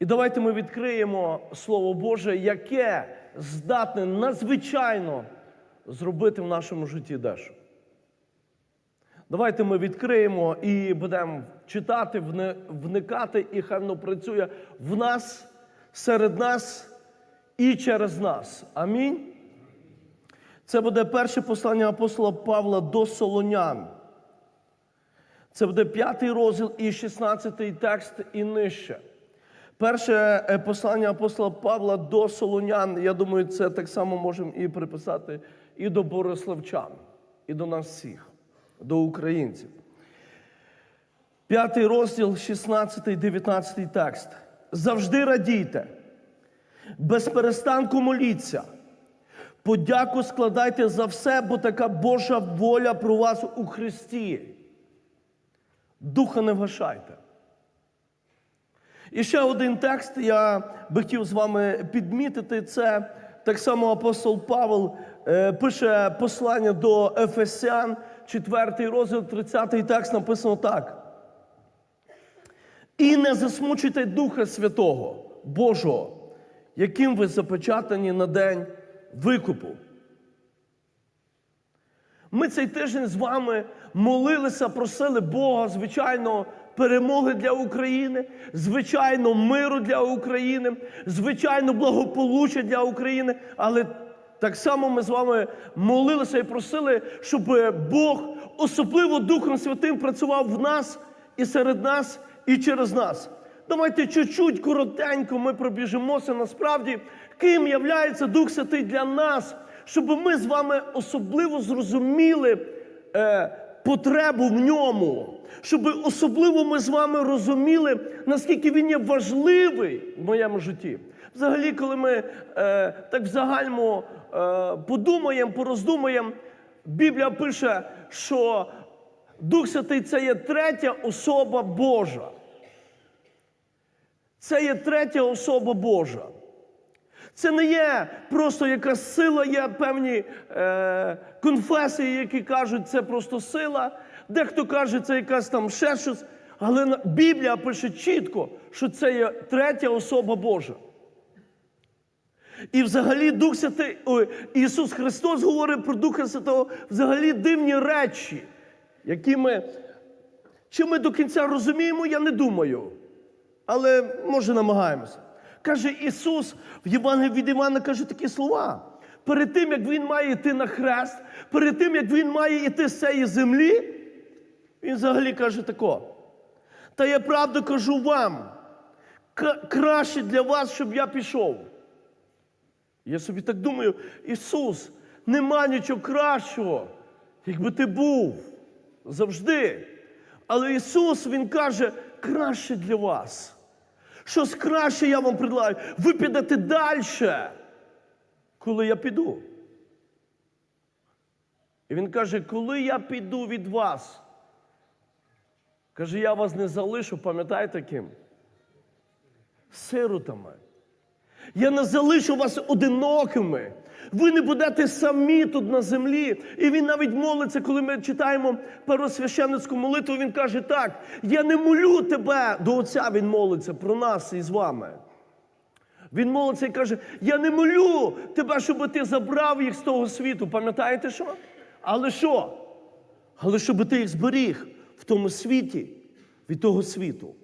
І давайте ми відкриємо Слово Боже, яке здатне надзвичайно зробити в нашому житті дещо. Давайте ми відкриємо і будемо читати, вникати, і хай воно працює в нас, серед нас і через нас. Амінь. Це буде перше послання апостола Павла до Солонян. Це буде п'ятий розділ і 16 текст і нижче. Перше е, послання апостола Павла до Солонян, я думаю, це так само можемо і приписати і до Бориславчан, і до нас всіх, до українців. П'ятий розділ, 16, 19 текст. Завжди радійте, без перестанку моліться. Подяку складайте за все, бо така Божа воля про вас у Христі. Духа не вгашайте. І ще один текст я би хотів з вами підмітити. Це так само апостол Павел е, пише послання до Ефесян, 4 розділ, 30 текст написано так. І не засмучуйте Духа Святого, Божого, яким ви запечатані на день викупу. Ми цей тиждень з вами молилися, просили Бога, звичайно, перемоги для України, звичайно, миру для України, звичайно, благополуччя для України. Але так само ми з вами молилися і просили, щоб Бог, особливо Духом Святим, працював в нас і серед нас, і через нас. Давайте чуть-чуть коротенько ми пробіжимося насправді, ким являється Дух Святий для нас, щоб ми з вами особливо зрозуміли е, потребу в ньому, щоб особливо ми з вами розуміли, наскільки він є важливий в моєму житті. Взагалі, коли ми е, так в загальному е, подумаємо, пороздумаємо, Біблія пише, що Дух Святий це є третя особа Божа. Це є третя особа Божа. Це не є просто якась сила, є певні е, конфесії, які кажуть, це просто сила. Дехто каже, це якась там ще щось. Але Біблія пише чітко, що це є третя особа Божа. І взагалі Дух Святий, ой, Ісус Христос говорить про Духа Святого взагалі дивні речі, які ми, чи ми до кінця розуміємо, я не думаю. Але може намагаємося. Каже Ісус в Євангелії від Івана каже такі слова. Перед тим, як Він має йти на хрест, перед тим, як Він має йти з цієї землі, Він взагалі каже тако. Та я правду кажу вам, краще для вас, щоб я пішов. Я собі так думаю, Ісус, нема нічого кращого, якби ти був завжди. Але Ісус, Він каже, краще для вас. Щось краще я вам предлагаю. Ви підете далі, коли я піду. І він каже, коли я піду від вас, каже, я вас не залишу, пам'ятаєте ким? Сиротами. Я не залишу вас одинокими. Ви не будете самі тут на землі. І він навіть молиться, коли ми читаємо первосвященницьку молитву, він каже так: я не молю тебе до Отця, він молиться про нас і з вами. Він молиться і каже: Я не молю тебе, щоб ти забрав їх з того світу. Пам'ятаєте що? Але що? Але щоб ти їх зберіг в тому світі від того світу.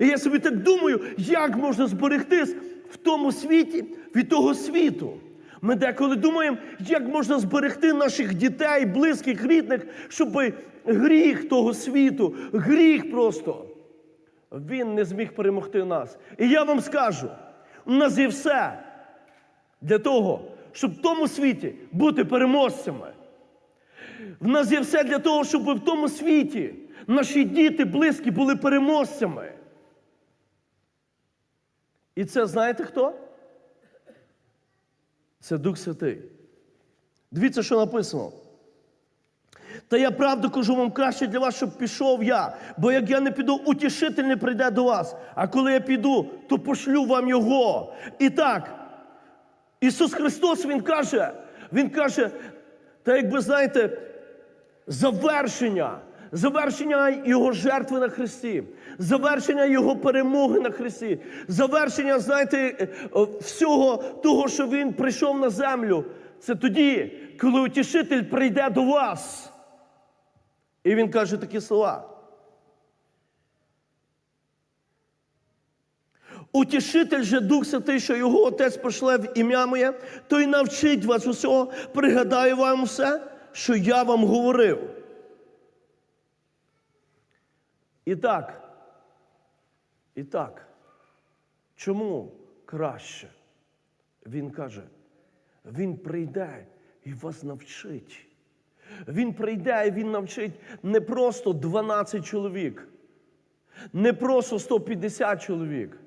І я собі так думаю, як можна зберегтись в тому світі від того світу. Ми деколи думаємо, як можна зберегти наших дітей, близьких, рідних, щоб гріх того світу, гріх просто, він не зміг перемогти нас. І я вам скажу, у нас є все для того, щоб в тому світі бути переможцями. В нас є все для того, щоб в тому світі наші діти, близькі були переможцями. І це знаєте хто? Це Дух Святий. Дивіться, що написано. Та я правду кажу вам краще для вас, щоб пішов я. Бо як я не піду, утішитель не прийде до вас. А коли я піду, то пошлю вам його. І так, Ісус Христос Він каже, Він каже, та якби знаєте, завершення, завершення Його жертви на Христі, завершення Його перемоги на Христі, завершення, знаєте, е, е, всього того, що Він прийшов на землю. Це тоді, коли утішитель прийде до вас. І він каже такі слова. Утішитель же Дух Святий, що його Отець пошле в ім'я моє, той навчить вас усього, пригадаю вам все, що я вам говорив. І так, і так, чому краще? Він каже, він прийде і вас навчить. Він прийде і він навчить не просто 12 чоловік, не просто 150 чоловік,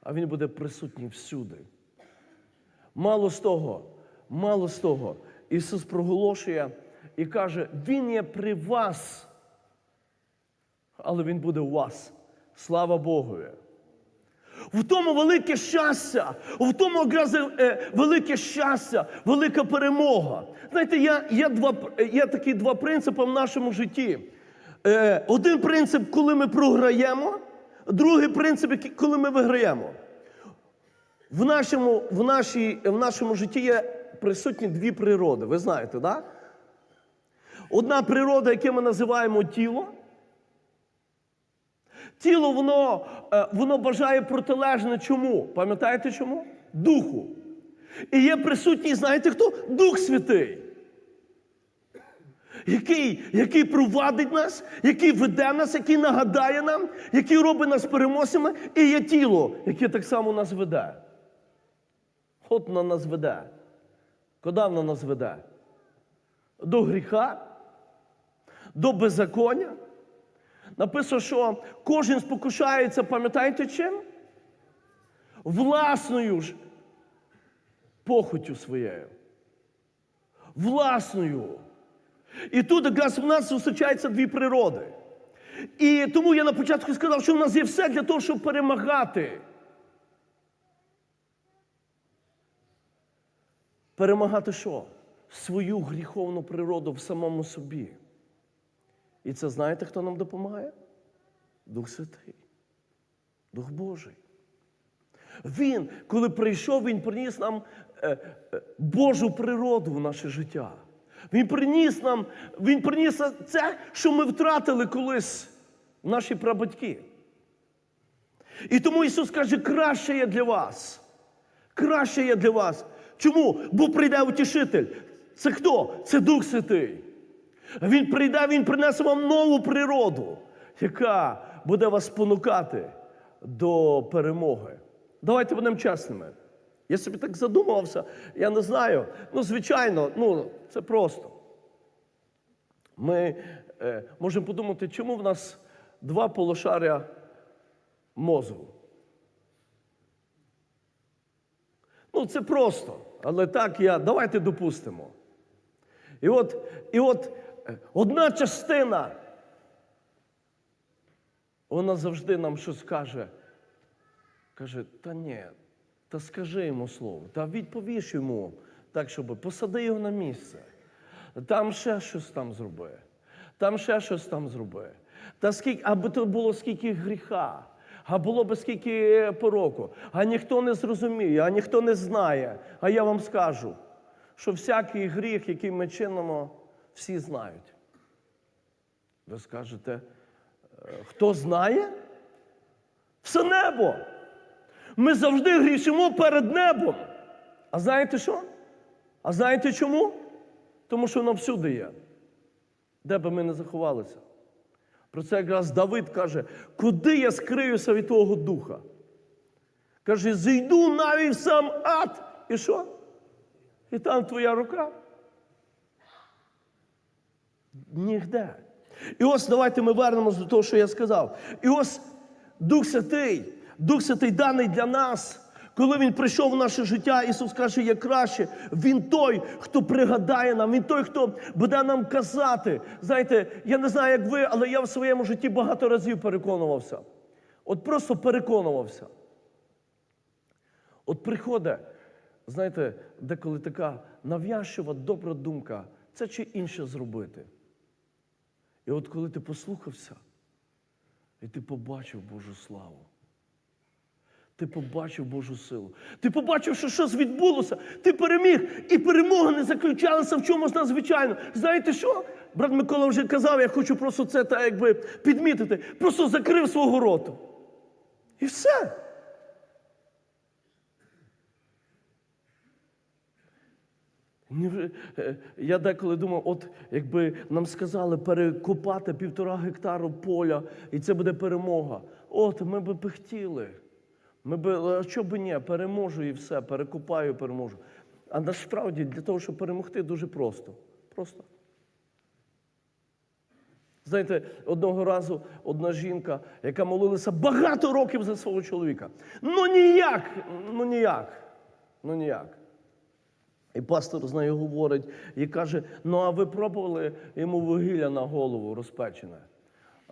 а він буде присутній всюди. Мало з того, мало з того, Ісус проголошує і каже, Він є при вас, але Він буде у вас. Слава Богу. В тому велике щастя, в тому якраз е, велике щастя, велика перемога. Знаєте, є, є, два, є такі два принципи в нашому житті. Е, один принцип, коли ми програємо, другий принцип, коли ми виграємо. В нашому, в, нашій, в нашому житті є присутні дві природи. Ви знаєте? Да? Одна природа, яку ми називаємо тіло. Тіло, воно, е, воно бажає протилежне чому? Пам'ятаєте чому? Духу. І є присутній, знаєте хто? Дух Святий. Який, який провадить нас, який веде нас, який нагадає нам, який робить нас переможцями, і є тіло, яке так само нас веде. От на нас веде. Куди воно нас веде? До гріха, до беззаконня. Написано, що кожен спокушається, пам'ятаєте чим? Власною ж похотю своєю. Власною. І тут якраз в нас зустрічаються дві природи. І тому я на початку сказав, що в нас є все для того, щоб перемагати. Перемагати що? Свою гріховну природу в самому собі. І це знаєте, хто нам допомагає? Дух Святий, Дух Божий. Він, коли прийшов, Він приніс нам е, е, Божу природу в наше життя. Він приніс нам, Він приніс це, що ми втратили колись наші прабатьки. І тому Ісус каже, краще є для вас. Краще є для вас. Чому? Бо прийде утішитель. Це хто? Це Дух Святий. Він прийде, Він принесе вам нову природу, яка буде вас спонукати до перемоги. Давайте будемо чесними. Я собі так задумався, я не знаю. Ну, звичайно, ну, це просто. Ми е, можемо подумати, чому в нас два полошаря мозку. Ну, це просто. Але так я. Давайте допустимо. І от, і от одна частина, вона завжди нам щось каже. Каже, та ні, та скажи йому слово, та відповіш йому так, щоб посади його на місце. Там ще щось там зроби. Там ще щось там зроби. Та скільки, аби то було скільки гріха, а було би скільки пороку, а ніхто не зрозуміє, а ніхто не знає. А я вам скажу, що всякий гріх, який ми чинимо, всі знають. Ви скажете, «Е, хто знає? Все небо. Ми завжди грішимо перед небом. А знаєте що? А знаєте чому? Тому що воно всюди є. Де би ми не заховалися. Про це якраз Давид каже, куди я скриюся від Твого духа? Каже, зійду навіть в сам ад. І що? І там твоя рука. Нігде. І ось давайте ми вернемось до того, що я сказав. І ось Дух Святий, Дух Святий даний для нас. Коли Він прийшов в наше життя, Ісус каже, є краще. Він той, хто пригадає нам, Він той, хто буде нам казати. Знаєте, я не знаю, як ви, але я в своєму житті багато разів переконувався. От просто переконувався. От приходить, знаєте, деколи така нав'язчива добра думка, це чи інше зробити. І от коли ти послухався, і ти побачив Божу славу. Ти побачив Божу силу. Ти побачив, що щось відбулося. Ти переміг. І перемога не заключалася в чомусь надзвичайно. Знаєте що? Брат Микола вже казав, я хочу просто це так якби підмітити. Просто закрив свого роту. І все. Ні, вже, е, Я деколи думав, от якби нам сказали перекопати півтора гектару поля, і це буде перемога. От ми би хотіли. Ми би, а що би ні, переможу і все, перекопаю, переможу. А насправді для того, щоб перемогти, дуже просто. Просто. Знаєте, одного разу одна жінка, яка молилася багато років за свого чоловіка. Ну ніяк, ну ніяк, ну ніяк. І пастор з нею говорить і каже: ну а ви пробували йому вугілля на голову розпечене?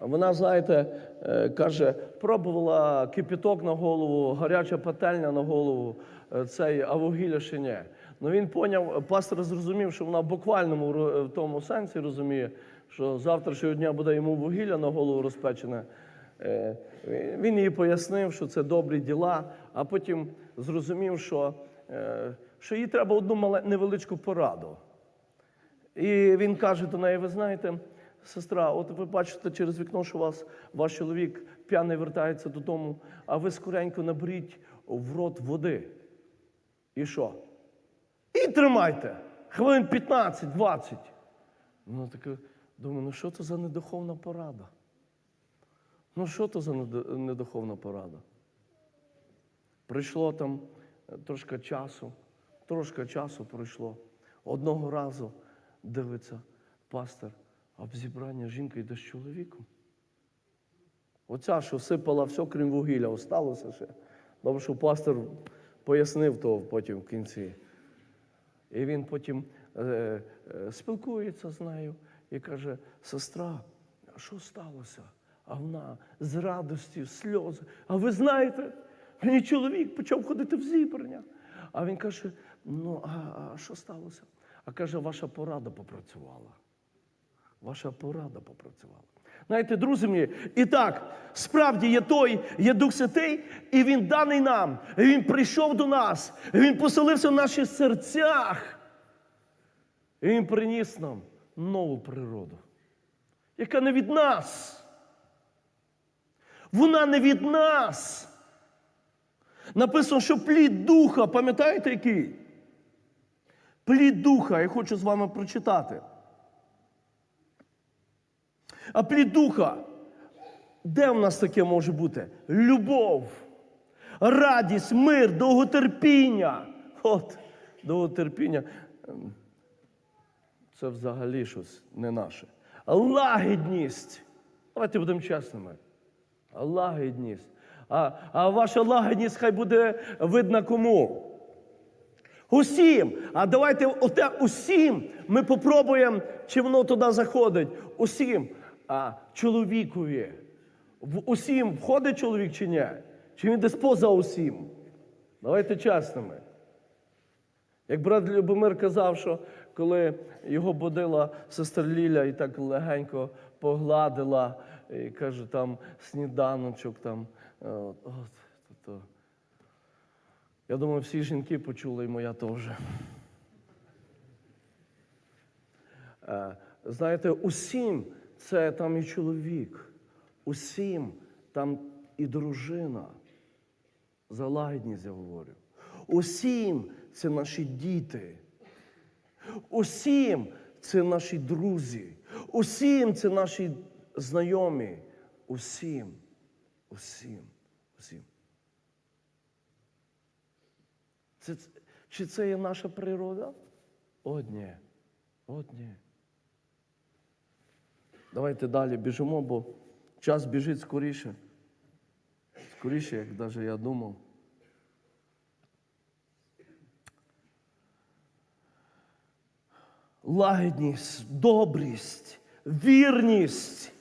Вона, знаєте, е, каже, пробувала кипяток на голову, гаряча пательня на голову, е, цей, а вугілля ще ні. Ну він поняв, пастор зрозумів, що вона в буквальному в тому сенсі розуміє, що завтрашнього дня буде йому вугілля на голову розпечене. Е, Він їй пояснив, що це добрі діла, а потім зрозумів, що, е, що їй треба одну невеличку пораду. І він каже до неї: ви знаєте, сестра, от ви бачите через вікно, що вас ваш чоловік п'яний вертається додому, а ви скоренько наберіть в рот води. І що? І тримайте. Хвилин 15-20. Ну, таке, думаю, ну що це за недуховна порада? Ну, що це за недуховна порада? Прийшло там е, трошки часу, трошки часу пройшло. Одного разу дивиться пастор, а зібрання жінка йде з чоловіком. Оця, що сипала все, крім вугілля, осталося ще. Добре, що пастор пояснив то потім в кінці. І він потім е, е, спілкується з нею і каже: сестра, що сталося? А вона з радості, сльози. А ви знаєте, мені чоловік почав ходити в зібрання. А він каже: ну, а, що сталося? А каже, ваша порада попрацювала. Ваша порада попрацювала. Знаєте, друзі мої, і так, справді є той, є Дух Святий, і Він даний нам. І Він прийшов до нас, і Він поселився в наших серцях. І Він приніс нам нову природу, яка не від нас. Вона не від нас. Написано, що плід духа, пам'ятаєте який? Плід духа, я хочу з вами прочитати. А плід духа, де в нас таке може бути? Любов, радість, мир, довготерпіння. От, довготерпіння. ем, Це взагалі щось не наше. Лагідність. Давайте будемо чесними. Лагідність. А, а ваша лагідність хай буде видна кому? Усім. А давайте оте усім ми попробуємо, чи воно туди заходить. Усім. А чоловікові. В усім входить чоловік чи ні? Чи він десь поза усім? Давайте чесними. Як брат Любомир казав, що коли його будила сестра Ліля і так легенько погладила, і каже, там сніданочок, там. е, От, от, то. Я думаю, всі жінки почули, і моя теж. Е, Знаєте, усім це там і чоловік, усім там і дружина. За лагідність я говорю. Усім це наші діти. Усім це наші друзі. Усім це наші знайомі. Усім. Усім. Усім. Це, чи це є наша природа? О, ні. От ні. Давайте далі біжимо, бо час біжить скоріше. Скоріше, як навіть я думав. Лагідність, добрість, вірність.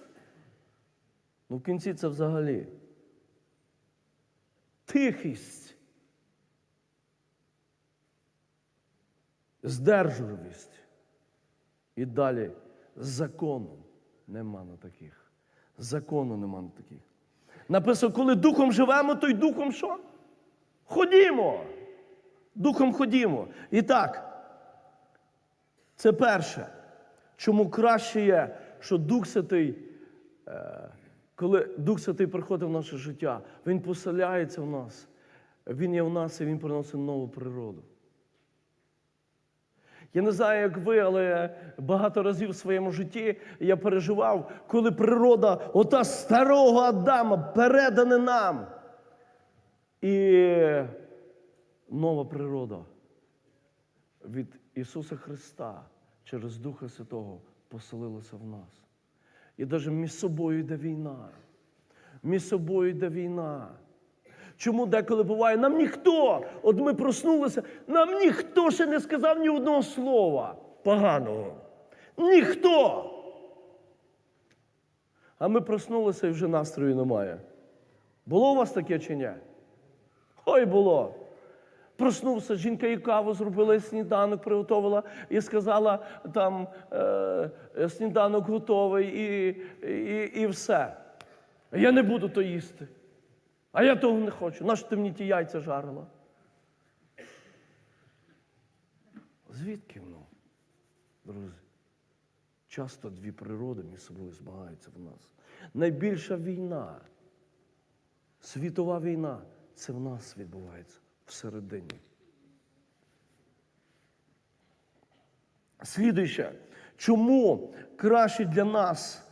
Ну, в кінці це взагалі. Тихість. Здержливість. І далі з законом. Нема на таких. Закону нема на таких. Написано, коли духом живемо, то й духом що? Ходімо. Духом ходімо. І так, це перше. Чому краще є, що Дух Святий, е, коли Дух Святий приходить в наше життя, Він поселяється в нас, Він є в нас і Він приносить нову природу. Я не знаю, як ви, але багато разів в своєму житті я переживав, коли природа, ота старого Адама, передана нам. І нова природа від Ісуса Христа через Духа Святого поселилася в нас. І навіть між собою йде війна. Між собою йде війна. Чому деколи буває, нам ніхто, от ми проснулися, нам ніхто ще не сказав ні одного слова поганого. Ніхто. А ми проснулися і вже настрою немає. Було у вас таке чи ні? Ой, було. Проснувся, жінка і каву зробила, і сніданок приготувала і сказала, там е, сніданок готовий і, і, і все. Я не буду то їсти. А я того не хочу. Нащо ти мені ті яйця жарила? Звідки воно, друзі? Часто дві природи між собою змагаються в нас. Найбільша війна, світова війна, це в нас відбувається всередині. Слідуюче, чому краще для нас?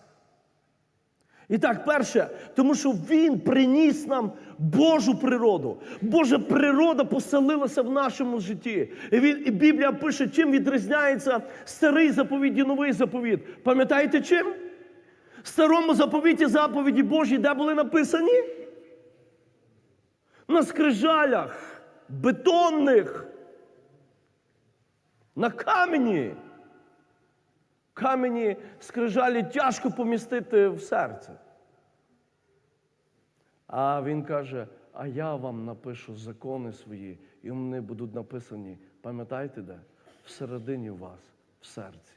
І так, перше, тому що Він приніс нам Божу природу. Божа природа поселилася в нашому житті. І, він, і Біблія пише, чим відрізняється старий заповідь і новий заповіт. Пам'ятаєте чим? В старому заповіті заповіді Божі, де були написані? На скрижалях, бетонних, на камені. Камені скрижалі тяжко помістити в серце. А він каже: а я вам напишу закони свої, і вони будуть написані, пам'ятаєте де? Всередині вас, в серці.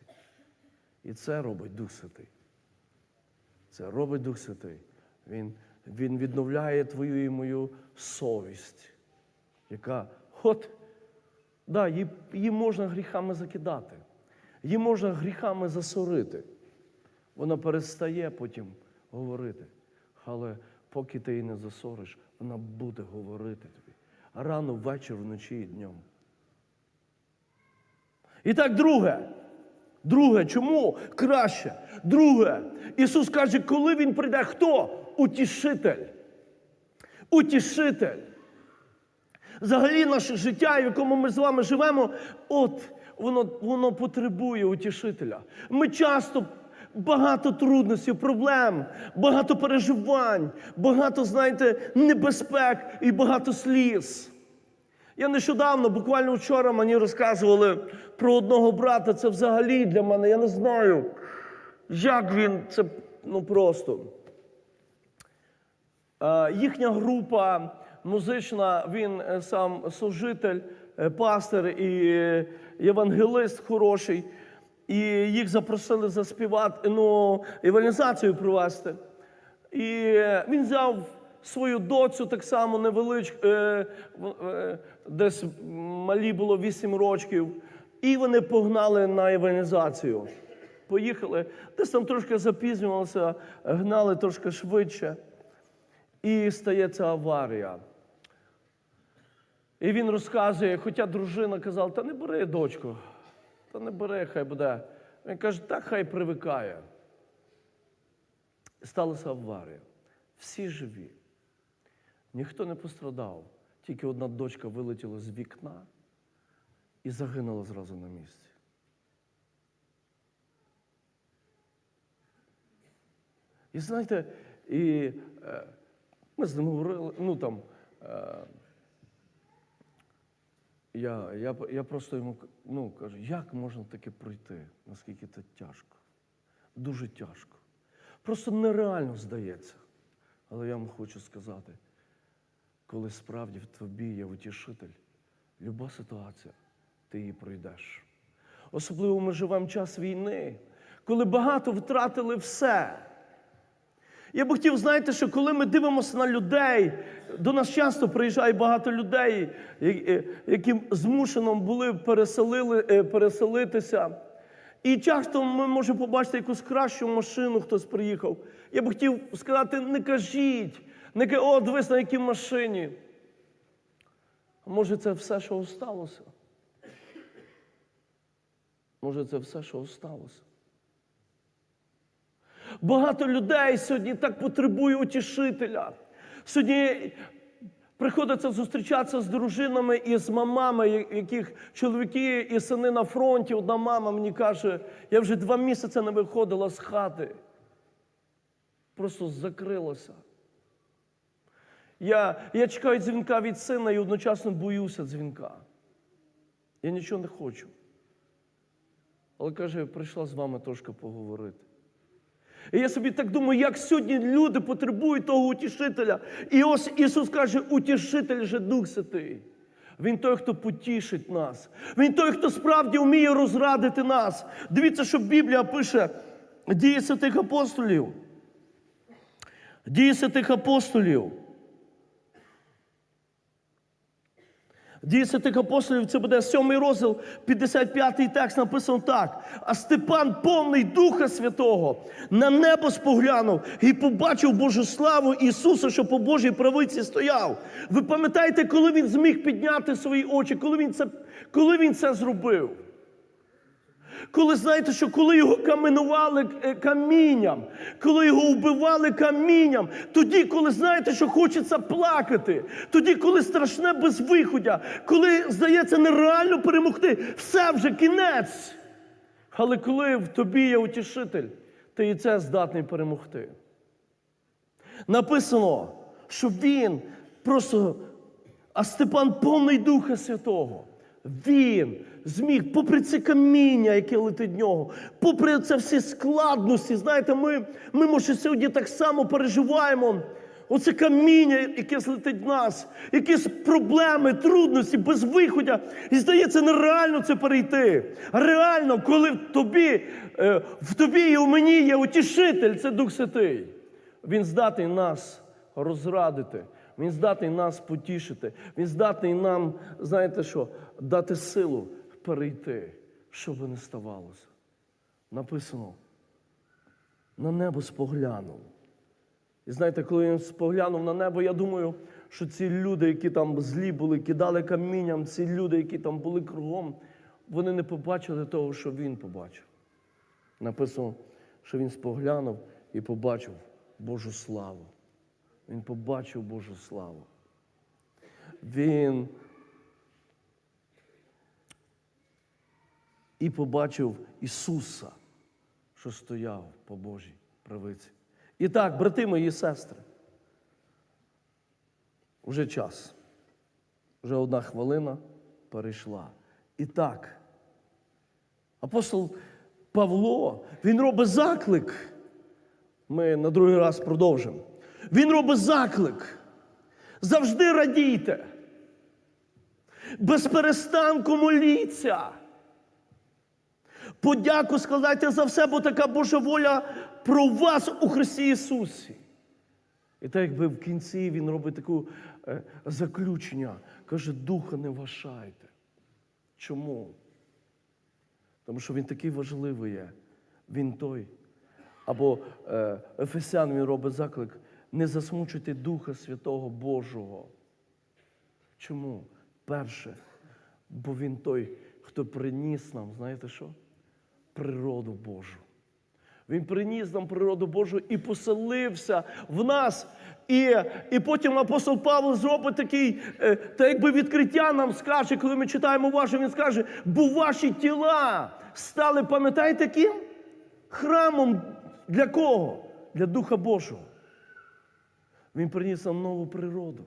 І це робить Дух Святий. Це робить Дух Святий. Він, він відновляє твою і мою совість, яка, от, да, її, її можна гріхами закидати. Її можна гріхами засорити. Вона перестає потім говорити. Але поки ти її не засориш, вона буде говорити тобі. Рано, ввечері, вночі і днем. І так, друге. Друге, чому краще? Друге, Ісус каже, коли Він прийде, хто? Утішитель. Утішитель. Взагалі наше життя, в якому ми з вами живемо, от воно, воно потребує утішителя. Ми часто багато труднощів, проблем, багато переживань, багато, знаєте, небезпек і багато сліз. Я нещодавно, буквально вчора, мені розказували про одного брата. Це взагалі для мене, я не знаю, як він, це ну просто. Е, Їхня група музична, він е, сам служитель, пастир і е, євангелист хороший. І їх запросили заспівати, ну, евангелізацію провести. І е, він взяв свою доцю так само невеличку, е, е, десь малі було 8 років, і вони погнали на евангелізацію. Поїхали, десь там трошки запізнювалися, гнали трошки швидше. І стається аварія. І він розказує, хоча дружина казала, та не бери, дочку, та не бери, хай буде. Він каже, так хай привикає. Сталася аварія. Всі живі. Ніхто не пострадав. Тільки одна дочка вилетіла з вікна і загинула зразу на місці. І знаєте, і е, ми з ним говорили, ну там. Е, я, я, я просто йому ну, кажу, як можна таке пройти, наскільки це тяжко. Дуже тяжко. Просто нереально здається. Але я вам хочу сказати, коли справді в тобі є утішитель, люба ситуація, ти її пройдеш. Особливо ми живемо час війни, коли багато втратили все. Я би хотів, знаєте, що коли ми дивимося на людей, до нас часто приїжджає багато людей, е, які змушено були переселили, е, переселитися. І часто ми можемо побачити якусь кращу машину, хтось приїхав. Я би хотів сказати, не кажіть, не кажіть, о, дивись на якій машині. А може це все, що осталося? Може, це все, що осталося? Багато людей сьогодні так потребує утішителя. Сьогодні приходиться зустрічатися з дружинами і з мамами, яких чоловіки і сини на фронті. Одна мама мені каже, я вже два місяці не виходила з хати. Просто закрилася. Я, я чекаю дзвінка від сина і одночасно боюся дзвінка. Я нічого не хочу. Але каже, прийшла з вами трошки поговорити. І я собі так думаю, як сьогодні люди потребують того утішителя. І ось Ісус каже, утішитель же Дух Святий. Він той, хто потішить нас. Він той, хто справді вміє розрадити нас. Дивіться, що Біблія пише дії святих апостолів. Дії святих апостолів. Дії святих апостолів, це буде сьомий розділ, 55-й текст написано так. А Степан, повний Духа Святого, на небо споглянув і побачив Божу славу Ісуса, що по Божій правиці стояв. Ви пам'ятаєте, коли він зміг підняти свої очі, коли він це, коли він це зробив? Коли знаєте, що коли його каменували е, камінням, коли його вбивали камінням, тоді, коли знаєте, що хочеться плакати, тоді, коли страшне безвиходя, коли здається нереально перемогти, все вже кінець. Але коли в тобі є утішитель, ти і це здатний перемогти. Написано, що він просто, а Степан повний Духа Святого. Він зміг, попри це каміння, яке летить в нього, попри це всі складності, знаєте, ми, ми може, сьогодні так само переживаємо. Оце каміння, яке злетить в нас, якісь проблеми, трудності, безвиходя. І здається, нереально це перейти. Реально, коли в тобі, е, в тобі і у мені є утішитель, це Дух Святий. Він здатний нас розрадити. Він здатний нас потішити. Він здатний нам, знаєте що, дати силу перейти, що би не ставалося. Написано, на небо споглянув. І знаєте, коли він споглянув на небо, я думаю, що ці люди, які там злі були, кидали камінням, ці люди, які там були кругом, вони не побачили того, що він побачив. Написано, що він споглянув і побачив Божу славу. Він побачив Божу славу. Він і побачив Ісуса, що стояв по Божій правиці. І так, брати мої сестри, вже час. Вже одна хвилина перейшла. І так, апостол Павло, він робить заклик. Ми на другий раз продовжимо. Він робить заклик. Завжди радійте. Без перестанку моліться. Подяку складайте за все, бо така Божа воля про вас у Христі Ісусі. І так якби в кінці він робить таке заключення, каже, духа не вважайте. Чому? Тому що він такий важливий є. Він той. Або е, Ефесян він робить заклик, не засмучуйте Духа Святого Божого. Чому? Перше, бо він той, хто приніс нам, знаєте що? Природу Божу. Він приніс нам природу Божу і поселився в нас. І, і потім апостол Павло зробить такий, е, та якби відкриття нам скаже, коли ми читаємо ваше, він скаже, бо ваші тіла стали, пам'ятаєте ким? Храмом для кого? Для Духа Божого. Він приніс нам нову природу.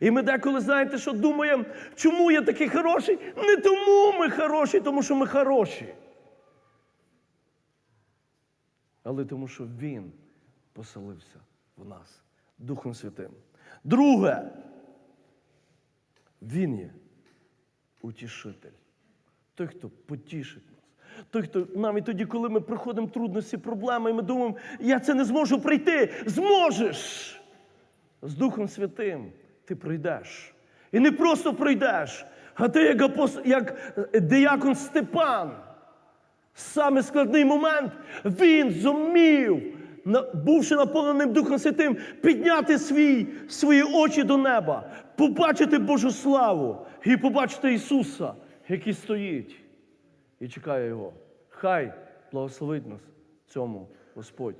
І ми деколи знаєте, що думаємо, чому я такий хороший? Не тому ми хороші, тому що ми хороші. Але тому, що Він поселився в нас Духом Святим. Друге, Він є утішитель. Той, хто потішить. Той, хто навіть тоді, коли ми проходимо трудності, проблеми, і ми думаємо, я це не зможу пройти. Зможеш! З Духом Святим ти пройдеш. І не просто пройдеш, а ти як, апост... як е, диякон Степан. Саме складний момент він зумів, бувши наповненим Духом Святим, підняти свій, свої очі до неба, побачити Божу славу і побачити Ісуса, який стоїть і чекає Його. Хай благословить нас цьому Господь.